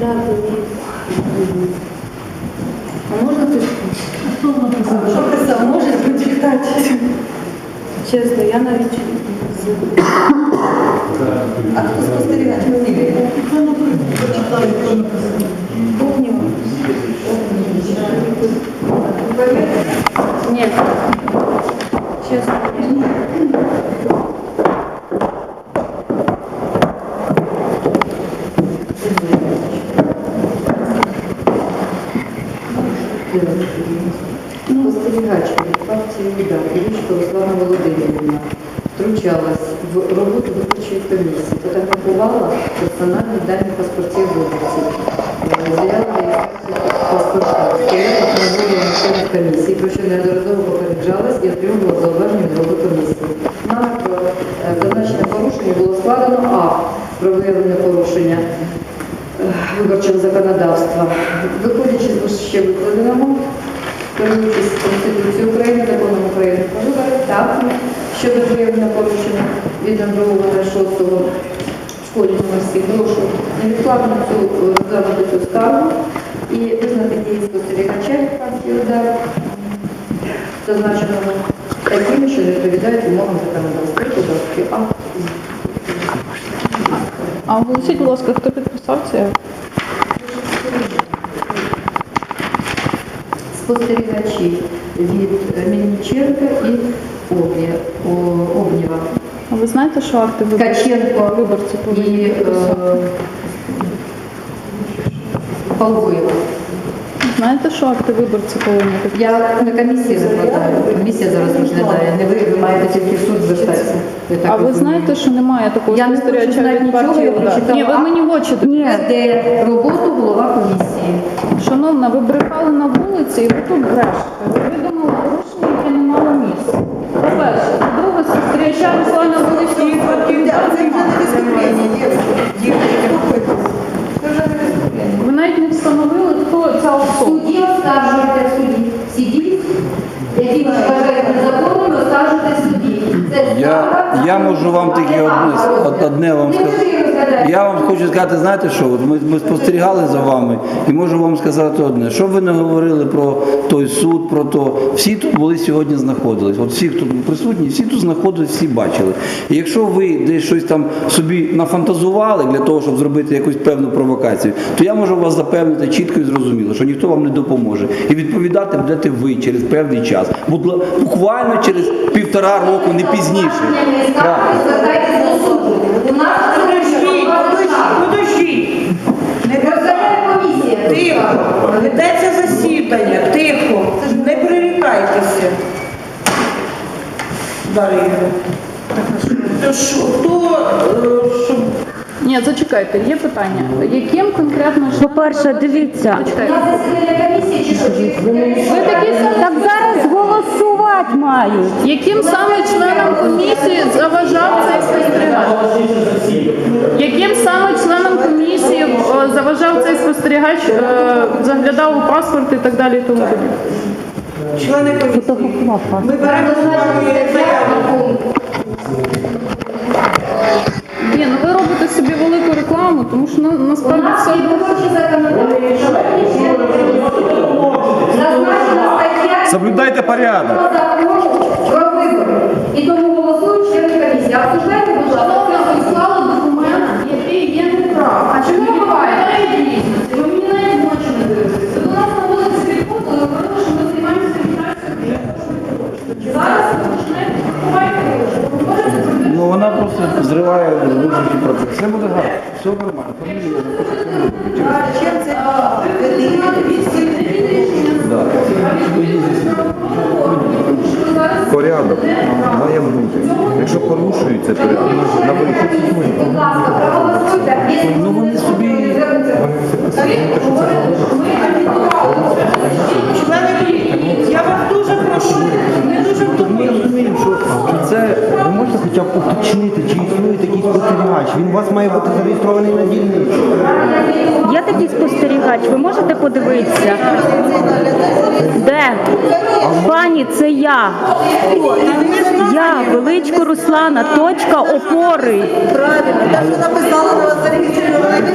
Да, привіт. А можна ти? Що писав? Може прочитати. Чесно, я навіть А хто спостерігає? Огнєва. Ні. Чесно. Спостерігач від партії «Удар» Руслана Володимирівна втручалась в роботу виборчої комісії, фотографувала персональні дані паспортів виборців, заявила реєстрацію паспорта, стояла на волі членів комісії, про що неодноразово попереджалась і отримувала зауваження голови комісії. Нам е, зазначене порушення було складено акт про виявлення порушення е, виборчого законодавства. Виходячи з вище викладеного, керуючись Конституцією України, законом України про вибори, так, щодо виявлення порушення від 2.06 в школі номер 7, прошу невідкладно е, цю скаргу і визнати дії спостерігача партії удар, зазначеного такими, що не відповідають умовам законодавства. Будь ласка. А оголосіть, будь ласка, хто підписав це? Спостерігачі від Мельниченка і Обнєва. А ви знаєте, що акти Ткаченко виборці повинні і е? Полгоєва. Знаєте, що акти виборці повинні? Я на комісії закладаю. Комісія зараз розглядає. Не ви, ви маєте тільки в суд звертатися. Я так А ви розумію. знаєте, що немає такого Я не хочу спостерігача знати від нічого, партії я «Удар»? прочитала Ні, ви мені в очі дивіться. Веде роботу голова комісії. Шановна, ви брехали і ви тут брешете. Ви видумали порушення, яке не мало місця. По-перше. По-друге, спостерігача Руслана немає. Ви навіть не встановили, хто ця особа. Судді суді. Всі дії, які ви вважаєте незаконними, оскаржуйте в суді. Це Я, справа я можу вам тільки одне, одне вам сказати. Я вам хочу сказати, знаєте що? Ми, ми спостерігали за вами і можу вам сказати одне. Що ви не говорили про той суд, про то, всі тут були сьогодні знаходились. От всі, хто присутні, всі тут знаходились, всі бачили. І якщо ви десь щось там собі нафантазували для того, щоб зробити якусь певну провокацію, то я можу вас запевнити чітко і зрозуміло, що ніхто вам не допоможе. І відповідати будете ви через певний час. Буквально через півтора року, не пізніше. Не звертайтесь до суду. У нас Подождіть, подождіть. Не Розглядає комісія. Тихо, ведеться засідання, тихо, не прирікайтеся. Дар'я. То що, хто, е, щоб Ні, зачекайте, є питання. Яким конкретно членом По-перше, дивіться. У нас засідання комісії чи що? Ви такі самі Так зараз голосувати мають. Яким саме членам комісії заважав цей спостерігач? Яким саме членам комісії е, заважав цей спостерігач, е, заглядав у паспорт і так далі і тому подібне? члени комісії? Ми беремо з вами заяву. Ні, ну ви робите собі велику рекламу, тому що на, У насправді нас є виборчі законодавство. Соблюдайте порядок. про вибори. І тому голосують члени комісії. А обсуждайте, будь ласка, ви документ, який є неправ. А чому ви відповідає дійсності? Ви мені навіть в очі не дивитесь. Ви нас на вулиці відходили, говорили, що ми займаємося агітацією. Зараз ви почнете ховайте гроші. Ви говорите про те, Ну вона просто зриває виборчий процес. Все буде гарно, все нормально. Фамілія запишеться, все Порядок має бути. Якщо порушується, то на вихід. Ну вони собі вас має бути зареєстрований на дільниці. Є такий спостерігач, ви можете подивитися? Де? Пані, це я. Я, величко Руслана, точка опори. Правильно, так що написала на вас зареєстрована, ви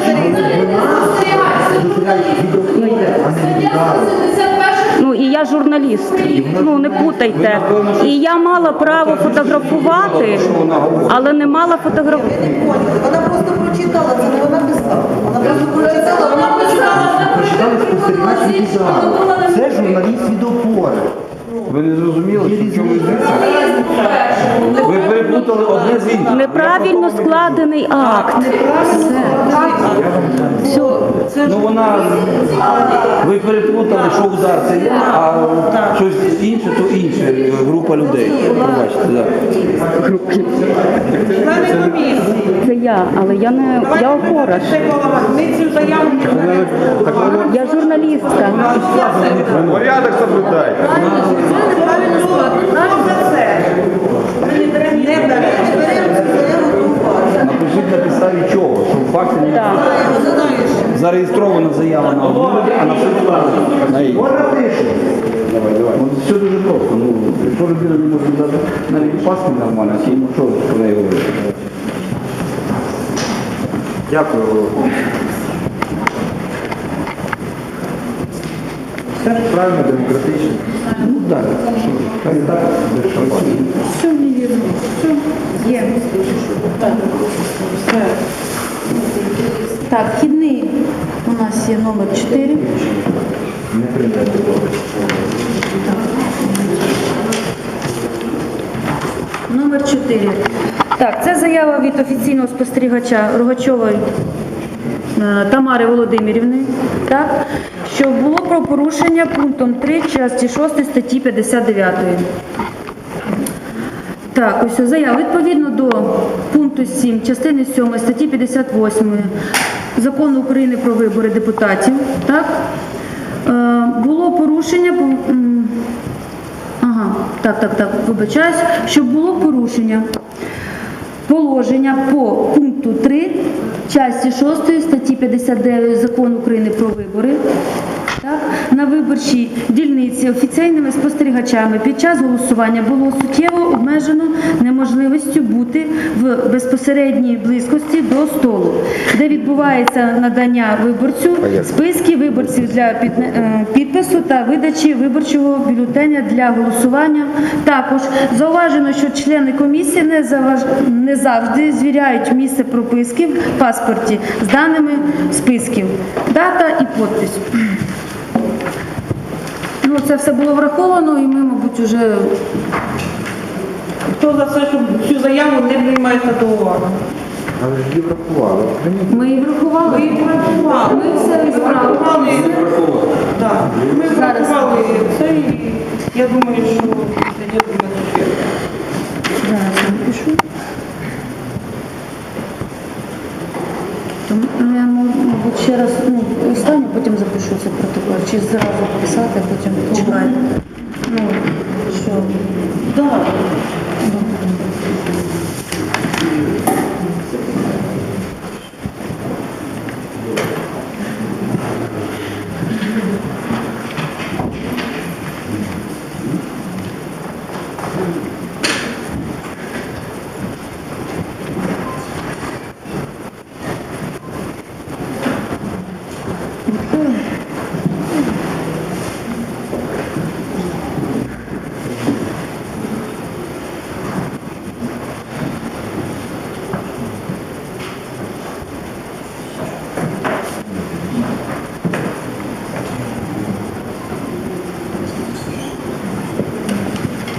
Ну і я журналіст. Ну не путайте. І я мала право фотографувати, але не мала фотографувати. Складений акт. Все. Все. Ну вона ви переплутали, що удар це я, а щось інше, то інше. Група людей. Пробачте, да. Це я, але я не я опора. ж. Ми цю заяву Я журналістка. Порядок соблюдайте. Нам за це. Не беремо цю заяву до уваги. Напишіть на підставі чого, що факти не Так. зареєстрована заява на одну а на все на іншу. Давай, давай. Ну, все дуже просто. Ну, якщо людина не може дати навіть паски нормально, то ну що про неї говорити? Дякую. Все ж правильно, демократично. Ну так, що ж, хай так працює. Все невірно. Все є. Так. Все. Так, вхідний у нас є номер 4. Не прийняти. Номер 4. Так, це заява від офіційного спостерігача Рогачової е, Тамари Володимирівни, так, що було про порушення пунктом 3 часті 6 статті 59. Так, ось заява. Відповідно до пункту 7 частини 7 статті 58 Закону України про вибори депутатів, так, е, було порушення по- Ага, так, так, так, вибачаюсь, щоб було порушення положення по пункту 3 часті 6 статті 59 Закону України про вибори. Так, на виборчій дільниці офіційними спостерігачами під час голосування було суттєво обмежено неможливістю бути в безпосередній близькості до столу, де відбувається надання виборцю списків виборців для е, підпису та видачі виборчого бюлетеня для голосування. Також зауважено, що члени комісії не, заваж- не завжди звіряють місце прописки в паспорті з даними списків, дата і підпис. Ну, це все було враховано, і ми, мабуть, вже Хто за все, щоб цю заяву не приймається до уваги? Але ж її врахували. Прийміть. ми її врахували. Ми її врахували. Ми все Врахували. справили. Так, ми Зараз. врахували це і я думаю, що це дійсно на сухе. Зараз я напишу. Тому ну, я можу, мабуть, ще раз ну, останню, потім запишу цей протокол. Чи зразу писати, а потім почекайте. Ну, що? Так.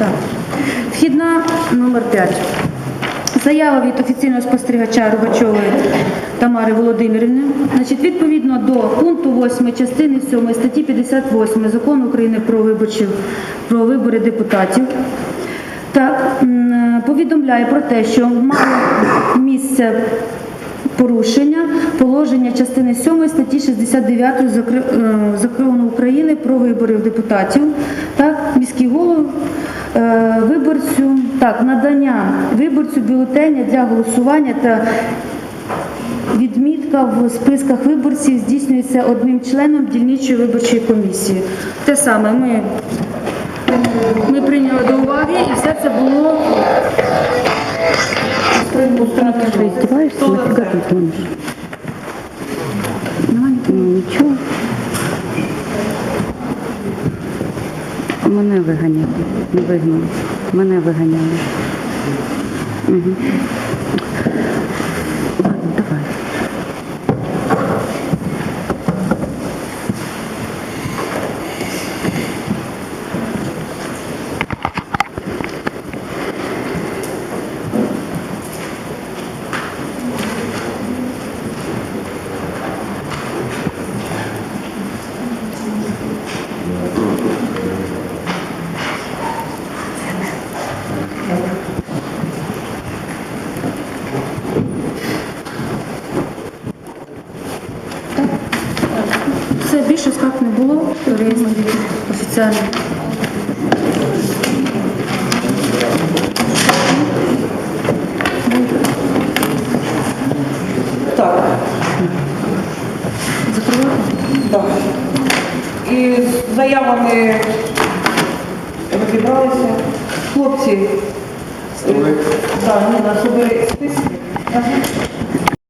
Так. Вхідна номер 5. Заява від офіційного спостерігача Рогачової Тамари Володимирівни. Значить, відповідно до пункту 8 частини 7 статті 58 Закону України про виборчі про вибори депутатів. Так, повідомляє про те, що мало місце порушення положення частини 7 статті 69 е, Закону України про вибори депутатів, так, міський голов, е, виборцю, так, надання виборцю бюлетеня для голосування та Відмітка в списках виборців здійснюється одним членом дільничої виборчої комісії. Те саме ми, ми прийняли до уваги і все це було Ты мене виганяли. Не вигнали. Мене виганяли. Угу. Офіціально. Так, Закривати? так. І з заявами розібралися. Хлопці, так, ні, на собі списки. Ага.